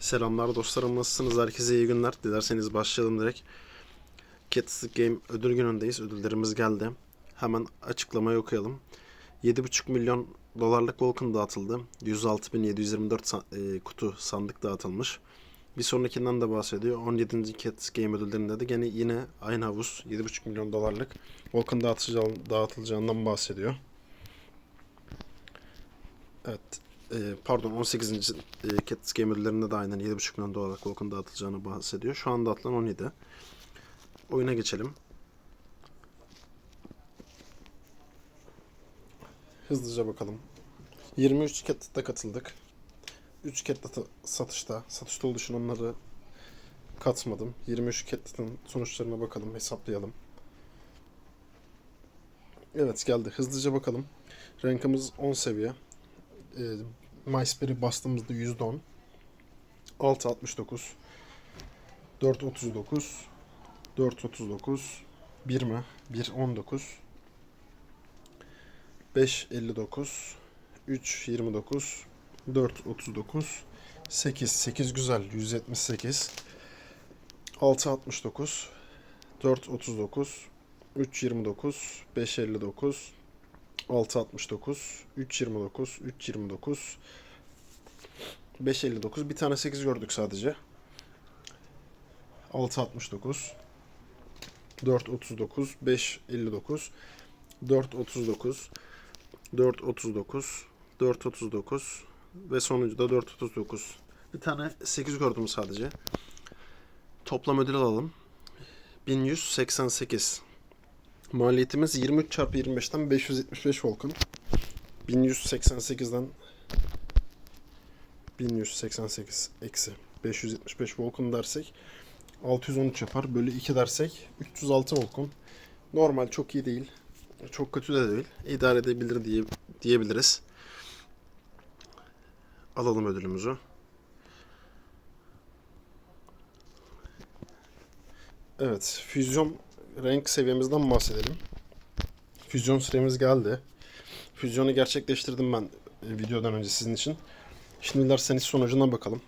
Selamlar dostlarım nasılsınız? Herkese iyi günler. Dilerseniz başlayalım direkt. Catstick Game ödül günündeyiz. Ödüllerimiz geldi. Hemen açıklamayı okuyalım. 7,5 milyon dolarlık Vulcan dağıtıldı. 106.724 sa- e, kutu sandık dağıtılmış. Bir sonrakinden de bahsediyor. 17. Catstick Game ödüllerinde de gene yine aynı havuz 7,5 milyon dolarlık Vulcan dağıtılacağı- dağıtılacağından bahsediyor. Evet. E, pardon 18. E, Cats Game ödüllerinde de aynen 7,5 milyon dolarlık Vulcan dağıtılacağını bahsediyor. Şu anda atılan 17. Oyuna geçelim. Hızlıca bakalım. 23 Cat'ta katıldık. 3 Cat'ta satışta. Satışta için onları katmadım. 23 Cat'ın sonuçlarına bakalım, hesaplayalım. Evet geldi. Hızlıca bakalım. Rankımız 10 seviye. E, MySpace'i bastığımızda %10. 6.69 4.39 4.39 1 mi? 1.19 5.59 3.29 4.39 8 8 güzel 178 6.69 4.39 3.29 5.59 6.69 3.29 3.29 5.59 bir tane 8 gördük sadece. 6.69 4.39 5.59 4.39 4.39 4.39 ve sonuncu da 4.39 bir tane 8 gördüm sadece. Toplam ödül alalım. 1188 Maliyetimiz 23 çarpı 25'ten 575 Volkan. 1188'den 1188 eksi 575 Volkan dersek 613 yapar. Bölü 2 dersek 306 Volkan. Normal çok iyi değil. Çok kötü de değil. İdare edebilir diye, diyebiliriz. Alalım ödülümüzü. Evet, füzyon renk seviyemizden bahsedelim. Füzyon süremiz geldi. Füzyonu gerçekleştirdim ben e, videodan önce sizin için. Şimdi dilerseniz sonucuna bakalım.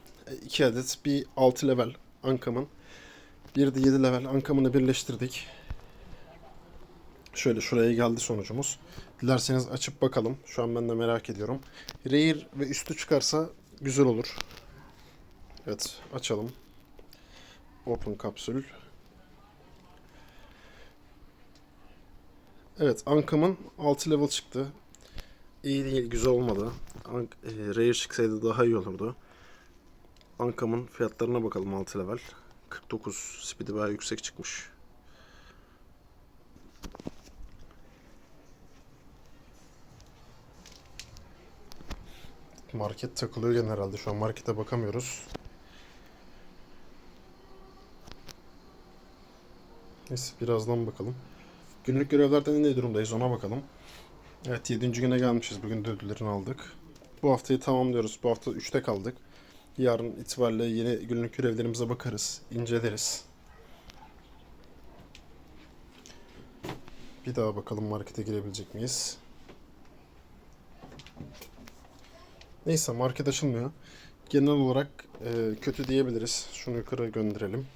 2 adet bir 6 level ankamın bir de 7 level ankamını birleştirdik. Şöyle şuraya geldi sonucumuz. Dilerseniz açıp bakalım. Şu an ben de merak ediyorum. Rear ve üstü çıkarsa güzel olur. Evet açalım. Open kapsül. Evet, Ankam'ın 6 level çıktı. İyi değil, güzel olmadı. Ank e, Rare çıksaydı daha iyi olurdu. Ankam'ın fiyatlarına bakalım 6 level. 49, speed'i bayağı yüksek çıkmış. Market takılıyor herhalde. Şu an markete bakamıyoruz. Neyse birazdan bakalım. Günlük görevlerden ne durumdayız ona bakalım. Evet 7. güne gelmişiz. Bugün de ödüllerini aldık. Bu haftayı tamamlıyoruz. Bu hafta 3'te kaldık. Yarın itibariyle yeni günlük görevlerimize bakarız. inceleriz. Bir daha bakalım markete girebilecek miyiz? Neyse market açılmıyor. Genel olarak e, kötü diyebiliriz. Şunu yukarı gönderelim.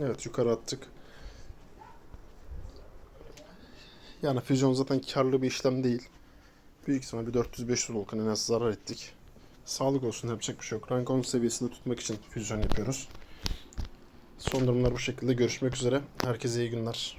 Evet yukarı attık. Yani füzyon zaten karlı bir işlem değil. Büyük ihtimal bir 400-500 volkan en az zarar ettik. Sağlık olsun yapacak bir şey yok. Rank 10 seviyesinde tutmak için füzyon yapıyoruz. Son durumlar bu şekilde. Görüşmek üzere. Herkese iyi günler.